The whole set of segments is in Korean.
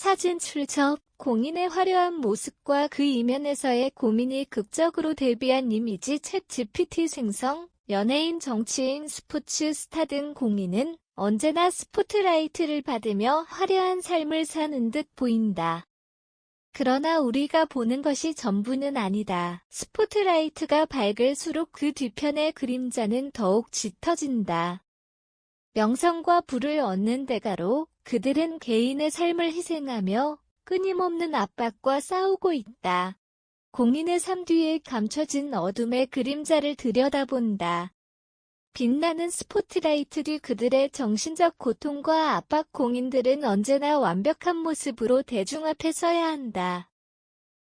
사진 출처, 공인의 화려한 모습과 그 이면에서의 고민이 극적으로 대비한 이미지 챗 GPT 생성, 연예인, 정치인, 스포츠 스타 등 공인은 언제나 스포트라이트를 받으며 화려한 삶을 사는 듯 보인다. 그러나 우리가 보는 것이 전부는 아니다. 스포트라이트가 밝을수록 그 뒤편의 그림자는 더욱 짙어진다. 명성과 부를 얻는 대가로 그들은 개인의 삶을 희생하며 끊임없는 압박과 싸우고 있다. 공인의 삶 뒤에 감춰진 어둠의 그림자를 들여다본다. 빛나는 스포트라이트 뒤 그들의 정신적 고통과 압박 공인들은 언제나 완벽한 모습으로 대중 앞에 서야 한다.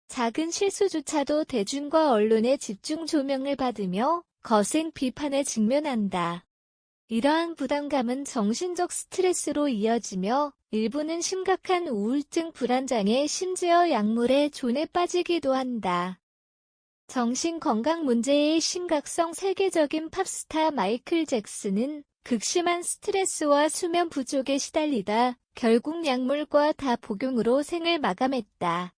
작은 실수조차도 대중과 언론의 집중 조명을 받으며 거센 비판에 직면한다. 이러한 부담감은 정신적 스트레스로 이어지며 일부는 심각한 우울증 불안장애 심지어 약물의 존에 빠지기도 한다. 정신건강 문제의 심각성 세계적인 팝스타 마이클 잭슨은 극심한 스트레스와 수면 부족에 시달리다 결국 약물과 다 복용으로 생을 마감했다.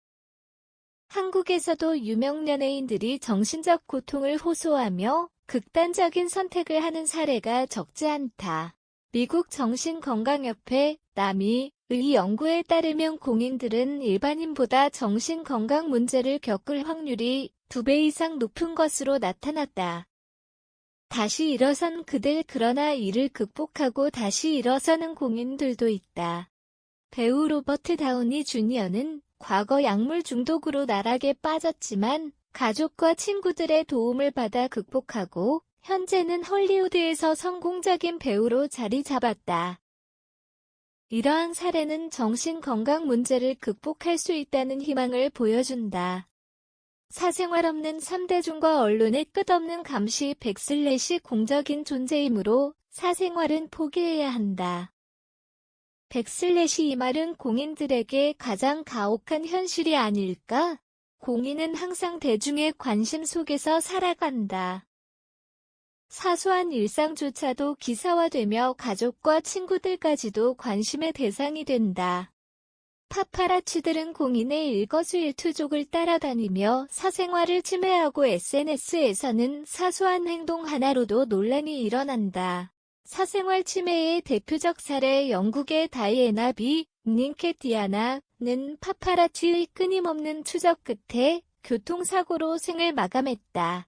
한국에서도 유명 연예인들이 정신적 고통을 호소하며 극단적인 선택을 하는 사례가 적지 않다. 미국 정신건강협회 나미의 연구에 따르면 공인들은 일반인보다 정신건강 문제를 겪을 확률이 두배 이상 높은 것으로 나타났다. 다시 일어선 그들 그러나 이를 극복하고 다시 일어서는 공인들도 있다. 배우 로버트 다우니 주니어는 과거 약물 중독으로 나락에 빠졌지만 가족과 친구들의 도움을 받아 극복하고 현재는 헐리우드에서 성공적인 배우로 자리 잡았다. 이러한 사례는 정신건강 문제를 극복할 수 있다는 희망을 보여준다. 사생활 없는 3대중과 언론의 끝없는 감시 백슬래시 공적인 존재이므로 사생활은 포기해야 한다. 백슬래시 이 말은 공인들에게 가장 가혹한 현실이 아닐까? 공인은 항상 대중의 관심 속에서 살아간다. 사소한 일상조차도 기사화되며 가족과 친구들까지도 관심의 대상이 된다. 파파라치들은 공인의 일거수일투족을 따라다니며 사생활을 침해하고 SNS에서는 사소한 행동 하나로도 논란이 일어난다. 사생활 침해의 대표적 사례 영국의 다이애나 비 닌케디아나 는 파파라치의 끊임없는 추적 끝에 교통사고로 생을 마감했다.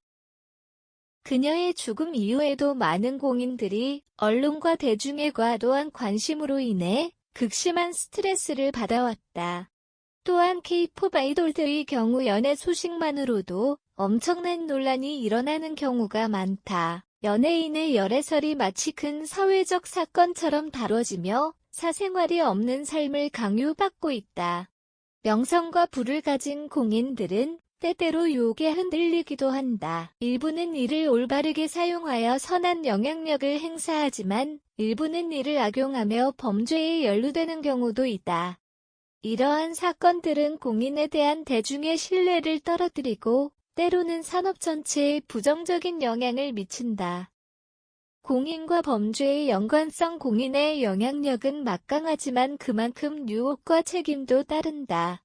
그녀의 죽음 이후에도 많은 공인들이 언론과 대중의 과도한 관심으로 인해 극심한 스트레스를 받아왔다. 또한 케이팝 아이돌들의 경우 연애 소식만으로도 엄청난 논란이 일어나는 경우가 많다. 연예인의 열애설이 마치 큰 사회적 사건처럼 다뤄지며 사생활이 없는 삶을 강요받고 있다. 명성과 부를 가진 공인들은 때때로 유혹에 흔들리기도 한다. 일부는 이를 올바르게 사용하여 선한 영향력을 행사하지만 일부는 이를 악용하며 범죄에 연루되는 경우도 있다. 이러한 사건들은 공인에 대한 대중의 신뢰를 떨어뜨리고 때로는 산업 전체에 부정적인 영향을 미친다. 공인과 범죄의 연관성 공인의 영향력은 막강하지만 그만큼 유혹과 책임도 따른다.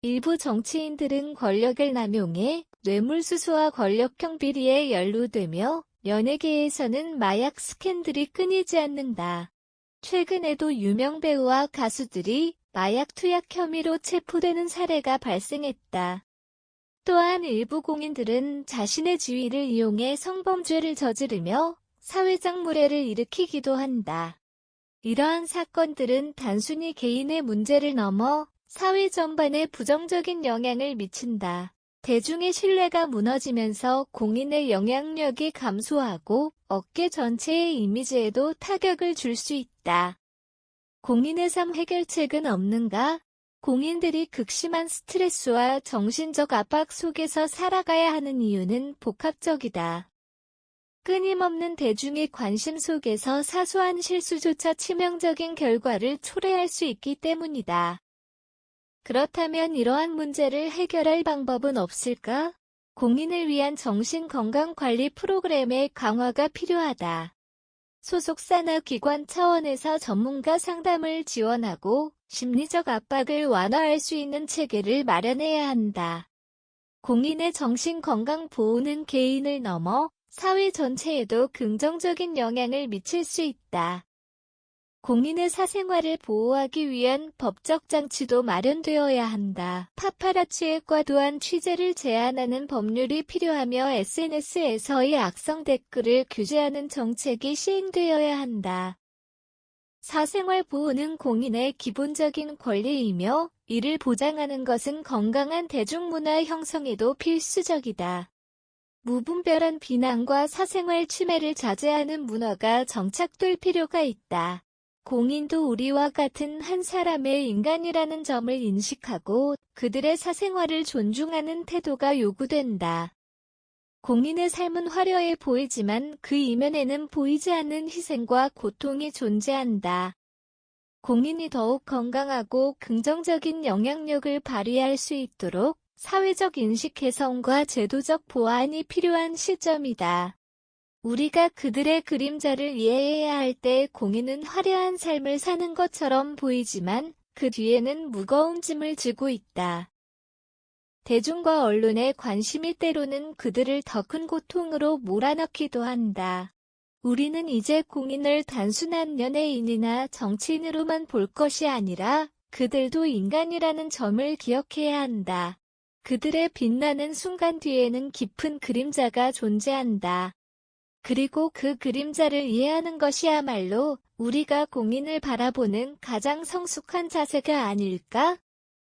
일부 정치인들은 권력을 남용해 뇌물수수와 권력형 비리에 연루되며 연예계에서는 마약 스캔들이 끊이지 않는다. 최근에도 유명 배우와 가수들이 마약 투약 혐의로 체포되는 사례가 발생했다. 또한 일부 공인들은 자신의 지위를 이용해 성범죄를 저지르며 사회적 무례를 일으키기도 한다. 이러한 사건들은 단순히 개인의 문제를 넘어 사회 전반에 부정적인 영향을 미친다. 대중의 신뢰가 무너지면서 공인의 영향력이 감소하고 업계 전체의 이미지에도 타격을 줄 수 있다. 공인의 삶 해결책은 없는가? 공인들이 극심한 스트레스와 정신적 압박 속에서 살아가야 하는 이유는 복합적이다. 끊임없는 대중의 관심 속에서 사소한 실수조차 치명적인 결과를 초래할 수 있기 때문이다. 그렇다면 이러한 문제를 해결할 방법은 없을까? 공인을 위한 정신건강관리 프로그램의 강화가 필요하다. 소속사나 기관 차원에서 전문가 상담을 지원하고 심리적 압박을 완화할 수 있는 체계를 마련해야 한다. 공인의 정신 건강 보호는 개인을 넘어 사회 전체에도 긍정적인 영향을 미칠 수 있다. 공인의 사생활을 보호하기 위한 법적 장치도 마련되어야 한다. 파파라치의 과도한 취재를 제한하는 법률이 필요하며 SNS에서의 악성 댓글을 규제하는 정책이 시행되어야 한다. 사생활 보호는 공인의 기본적인 권리이며 이를 보장하는 것은 건강한 대중문화 형성에도 필수적이다. 무분별한 비난과 사생활 침해를 자제하는 문화가 정착될 필요가 있다. 공인도 우리와 같은 한 사람의 인간이라는 점을 인식하고 그들의 사생활을 존중하는 태도가 요구된다. 공인의 삶은 화려해 보이지만 그 이면에는 보이지 않는 희생과 고통이 존재한다. 공인이 더욱 건강하고 긍정적인 영향력을 발휘할 수 있도록 사회적 인식 개선과 제도적 보완이 필요한 시점이다. 우리가 그들의 그림자를 이해해야 할 때 공인은 화려한 삶을 사는 것처럼 보이지만 그 뒤에는 무거운 짐을 지고 있다. 대중과 언론의 관심이 때로는 그들을 더 큰 고통으로 몰아넣기도 한다. 우리는 이제 공인을 단순한 연예인이나 정치인으로만 볼 것이 아니라 그들도 인간이라는 점을 기억해야 한다. 그들의 빛나는 순간 뒤에는 깊은 그림자가 존재한다. 그리고 그 그림자를 이해하는 것이야말로 우리가 공인을 바라보는 가장 성숙한 자세가 아닐까?